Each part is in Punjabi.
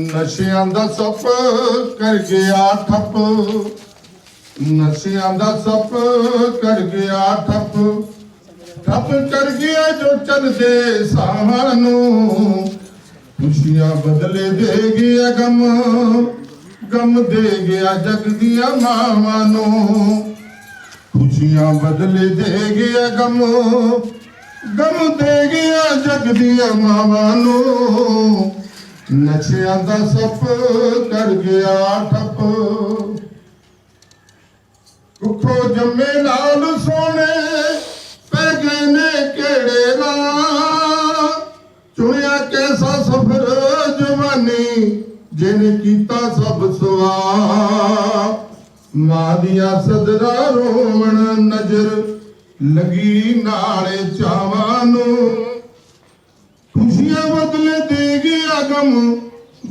ਨਸ਼ਿਆਂ ਦਾ ਸੱਪ ਕਰ ਗਿਆ ਠੱਪ। ਨਸ਼ਿਆਂ ਦਾ ਸੱਪ ਕਰ ਗਿਆ ਠੱਪ। ਠੱਪ ਕਰ ਗਿਆ ਜੋ ਚਲਦੇ ਸਾਹਾਂ ਨੂੰ। ਖੁਸ਼ੀਆਂ ਬਦਲੇ ਦੇ ਗਿਆ ਗਮ। ਗਮ ਦੇ ਗਿਆ ਜਗ ਦੀਆਂ ਮਾਵਾਂ ਨੂੰ। ਖੁਸ਼ੀਆਂ ਬਦਲੇ ਦੇ ਗਿਆ ਗਮ। ਗਮ ਦੇ ਗਿਆ ਜਗ ਦੀਆਂ ਮਾਵਾਂ ਨੂੰ। ਨਸ਼ਿਆਂ ਦਾ ਸੱਪ ਕਰ ਗਿਆ ਠੱਪ। ਕੁੱਖੋ ਜੰਮੇ ਲਾਲ ਸੋਹਣੇ ਪੈ ਗਏ ਨੇ ਕਿਹੜੇ ਨਾਂ ਚੁਣਿਆ ਕੈਸਾ ਸਫਰ ਜਵਾਨੀ ਜਿਹਨੇ ਕੀਤਾ ਸਭ ਸਵਾ ਮਾਂ ਦੀਆਂ ਸਦਰਾ ਰੋਵਣ ਨਜ਼ਰ ਲੱਗੀ ਨਾਲੇ ਚਾਵਾਂ ਨੂੰ। ਖੁਸ਼ੀਆਂ ਬਦਲ ਗਮ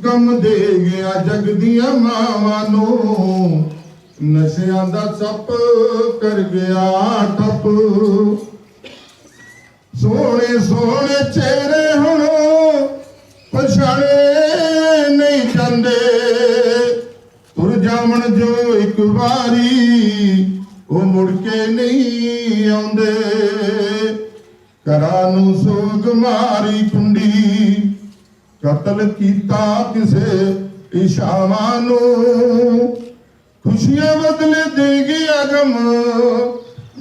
ਗਮ ਦੇ ਗਿਆ ਜਗ ਦੀਆਂ ਮਾਵਾਂ ਨੂੰ। ਨਸ਼ਿਆਂ ਦਾ ਸੱਪ ਕਰ ਗਿਆ ਠੱਪ। ਸੋਹਣੇ ਸੋਹਣੇ ਚਿਹਰੇ ਹੁਣ ਪਛਾਣੇ ਨਹੀਂ ਜਾਂਦੇ। ਤੁਰ ਜਾਵਣ ਜੋ ਇੱਕ ਵਾਰੀ, ਉਹ ਮੁੜ ਕੇ ਨਹੀਂ ਆਉਂਦੇ। ਘਰਾਂ ਨੂੰ ਸੋਗ ਮਾਰੀ ਕੁੰਡ ਕਤਲ ਕੀਤਾ ਕਿਸੇ ਇਸ਼ਾਵਾਂ ਨੂੰ। ਖੁਸ਼ੀਆਂ ਬਦਲੇ ਦੇ ਗਿਆ ਗਮ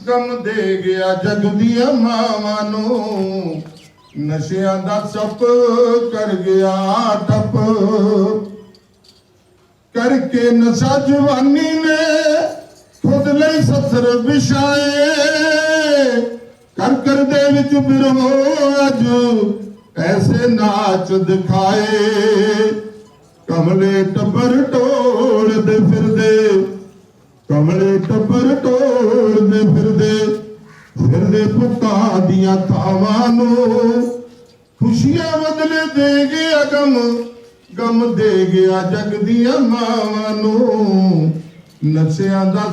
ਗਮ ਦੇ ਗਿਆ ਜਗ ਦੀਆਂ ਮਾਵਾਂ ਨੂੰ। ਨਸ਼ਿਆਂ ਦਾ ਸੱਪ ਕਰ ਗਿਆ ਟੱਪ। ਕਰਕੇ ਨਸ਼ਾ ਜਵਾਨੀ ਨੇ ਖੁਦ ਲਈ ਸਸਰ ਵਿਛਾਏ। ਕਰ ਕਰ ਦੇ ਵਿੱਚ ਬਿਰਹੋ ਅੱਜ ਐਸੇ ਨਾਚ ਦਿਖਾਏ, ਕਮਲੇ ਟੱਬਰ ਟੋਲਦੇ ਫਿਰਦੇ, ਕਮਲੇ ਟੱਬਰ ਟੋਲਦੇ ਫਿਰਦੇ ਫਿਰਦੇ ਪੁੱਤਾਂ ਦੀਆਂ ਥਾਵਾਂ ਨੂੰ। ਖੁਸ਼ੀਆਂ ਬਦਲੇ ਦੇ ਗਿਆ ਗਮ ਗਮ ਦੇ ਗਿਆ ਜਗ ਦੀਆਂ ਮਾਵਾਂ ਨੂੰ। ਨਸ਼ਿਆਂ ਦਾ